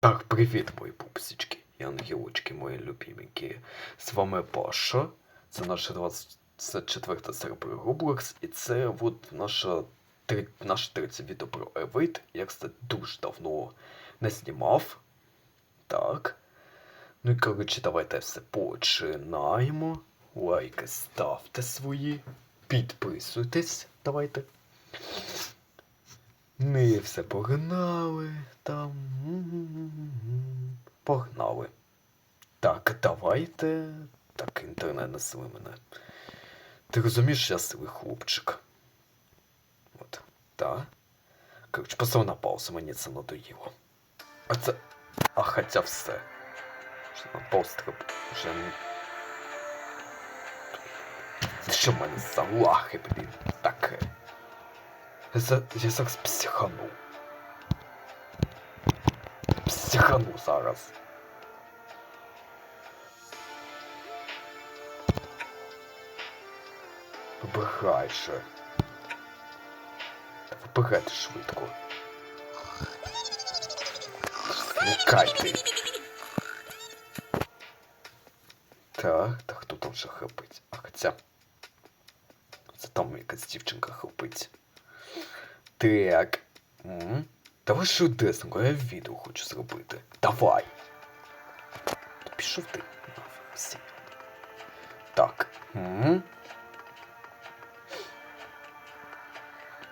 Так, привіт, мої пупсички і ангелочки, мої любименькі. З вами Паша. Це наша 24 серія про Roblox, і це от наша, наше третє відео про Evade. Я, кстати, дуже давно не знімав. Так. Ну і коротше, давайте все починаємо. Лайки ставте свої. Підписуйтесь, давайте. Ми все погнали там. Погнали. Так, давайте. Так, інтернет не сили мене. Ти розумієш, я силий хлопчик. От, так. Коротше, постав на паузу, мені це надоїло. А це. А хоча все. Що на паузу вже не. Що в мене за лахи, блін, таке? Я, я зараз психану. Психану зараз. Вибирай же. Та Вибирайте швидко. Зникайте. Так, та хто там ще храпить? А хоча. Це там якась дівчинка храпить. Так. М? Давай швидесенько, я відео хочу зробити. Давай. Та Пішов ти. Так.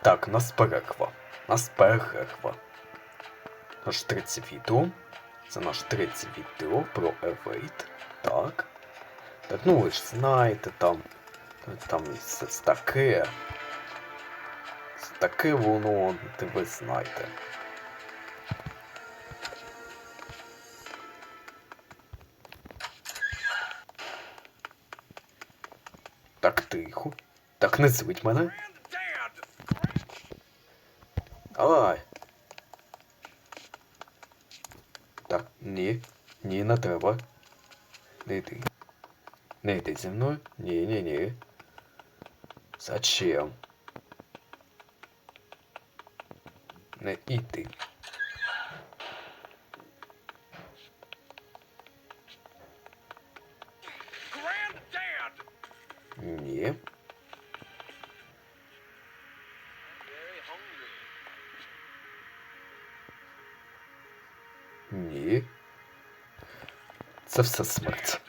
Так, нас перерва. Нас перерва. Наш третє відео. Це наш третє відео про Evade. Так. Так, ну ви ж знаєте, там. Там все таке. Таке воно, ти ви знаєте. Так тихо. Так не звить мене. Ай. Так, ні. Ні, не треба. Не йди. Не йди зі мною. Ні, ні, ні. Зачем? Не іти. Granddad! Ні. Very hungry. Ні. Це все смерть.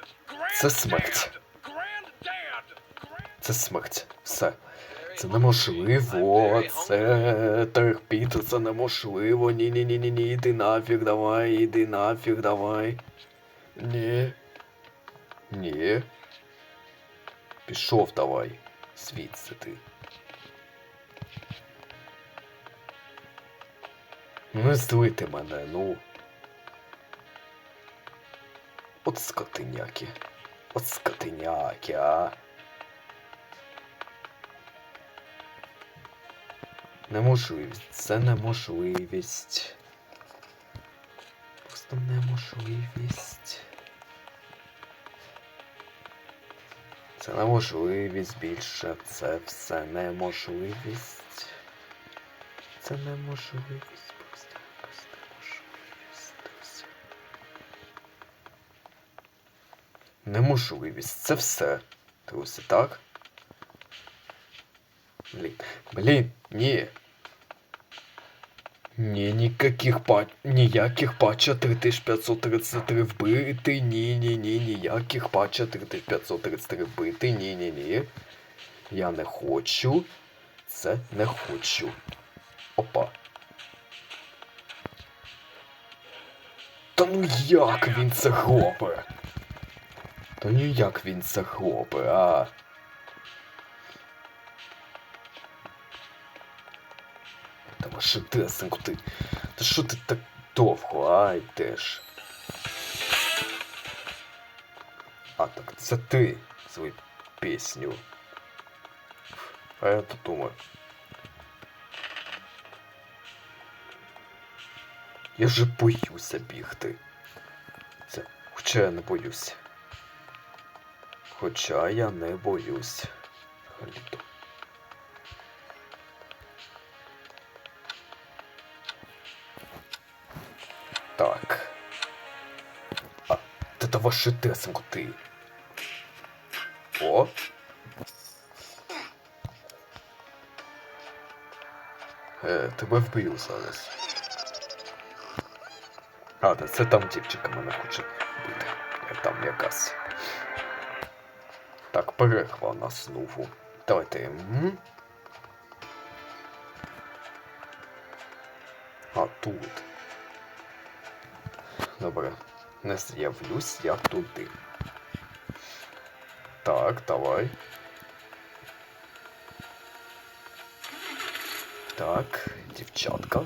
Це смерть. Granddad! Це смерть. Все. Це неможливо. Це терпіти, це неможливо. Ні, ні, ні, ні, ні, іди нафіг, давай, іди нафіг, давай. Ні. Ні. Пішов давай. Звідси ти. Не злити мене, ну. От скотиняки. От скотиняки, а. Неможливість. Це неможливість. Просто неможливість. Це неможливість більше. Це все неможливість. Це неможливість. Просто якась неможливість. друзі. Це все. Друзі, так? Блін. Блін, ні. Ні, ніяких пач... Ніяких патча 3533 вбити. Ні, ні, ні, ніяких патча 3533 вбити. Ні, ні, ні. Я не хочу. Це не хочу. Опа. Та ну як він це робить? Та ну він це робить, а? Та ваше десеньку ти. Та що ти так довго, а йдеш? А, так це ти свою пісню. А я тут думаю. Я же боюся бігти. Це. Хоча я не боюсь. Хоча я не боюсь. Халіто. Так. А, та давай швидесенько ти. О. Е, тебе вб'ю зараз. А, да, це там дівчинка мене хоче бити. Е, Там якась. Так, перерва на знову. Давайте. А тут. Добре. Не з'явлюсь я туди. Так, давай. Так, дівчатка.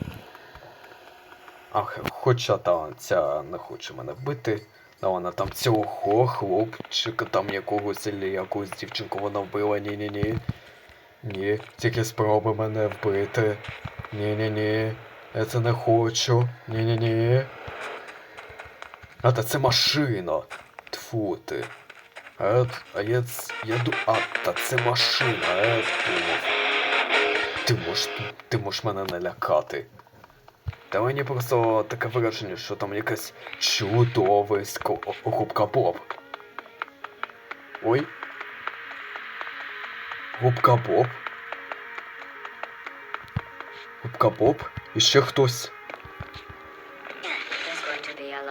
Ах, хоча та ця не хоче мене вбити. Да вона там цього хлопчика, там якогось или якусь дівчинку вона вбила. Ні-ні-ні. Ні, тільки спроби мене вбити. Ні-ні-ні. Я це не хочу. Ні-ні-ні. А та це машина. Тфу ти. А, а я, ду... А, та це машина, думав. Ти можеш, ти можеш мене налякати. Та мені просто таке враження, що там якась чудовисько губка Боб. Ой. Губка Боб. Губка Боб. І ще хтось.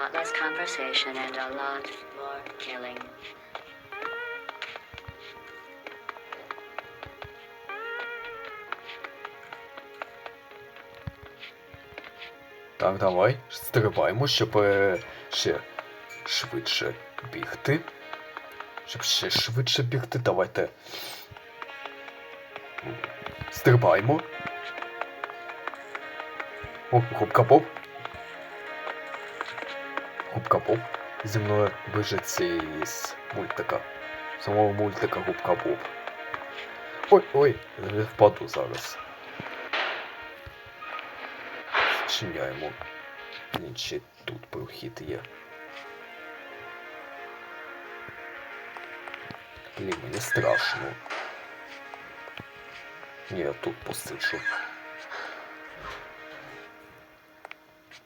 Lot less conversation and a lot more killing. Так, давай, стрибаємо, щоб е, ще швидше бігти. Щоб ще швидше бігти, давайте. Стрибаємо. О, губка Боб. Губка Боб. Зі мною вижиться із мультика. Самого мультика Губка Боб. Ой, ой, я впаду зараз. Зчиняємо. Ні, ще тут прохід є. Блін, мені страшно. Ні, я тут посиджу.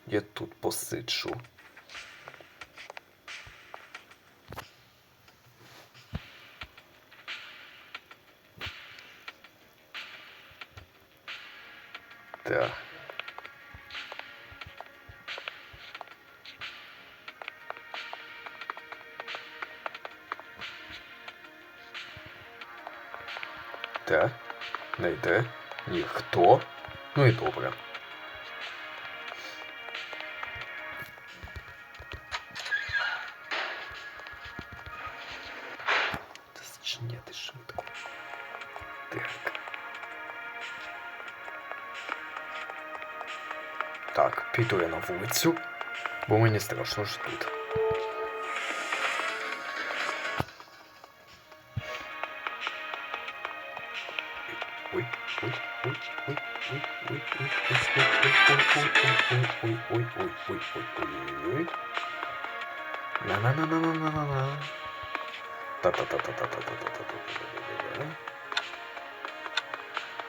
Я тут посиджу. Так. Та, не йде ніхто. Ну і добре. Так, піду я на вулицю, бо мені страшно ж тут. Ой, ой, ой, ой, ой, ой, ой, ой, ой, ой, ой, ой, ой, ой, ой, ой, ой. на на на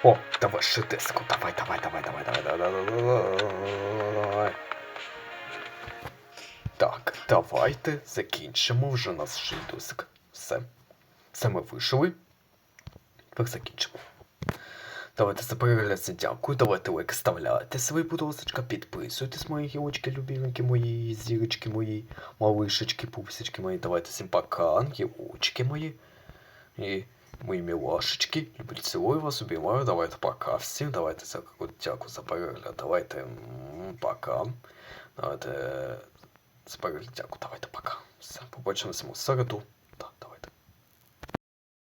о, давай шедеску. Давай, давай, давай, давай, давай, давай, давай, давай. Так, давайте закінчимо вже наш шитиск. Все. Все ми вийшли. Так закінчимо. Давайте за перегляд дякую. Давайте лайк ставляйте свої, будь ласка, підписуйтесь, мої гілочки, любінки мої, зірочки мої, малишечки, пупсички мої. Давайте всім пока, гілочки мої. І мої мілашечки. Люблю цілую вас, обіймаю. Давайте пока всім. Давайте за дякую за перегляд. Давайте пока. Давайте за перегляд дякую. Давайте пока. Все, побачимося в середу.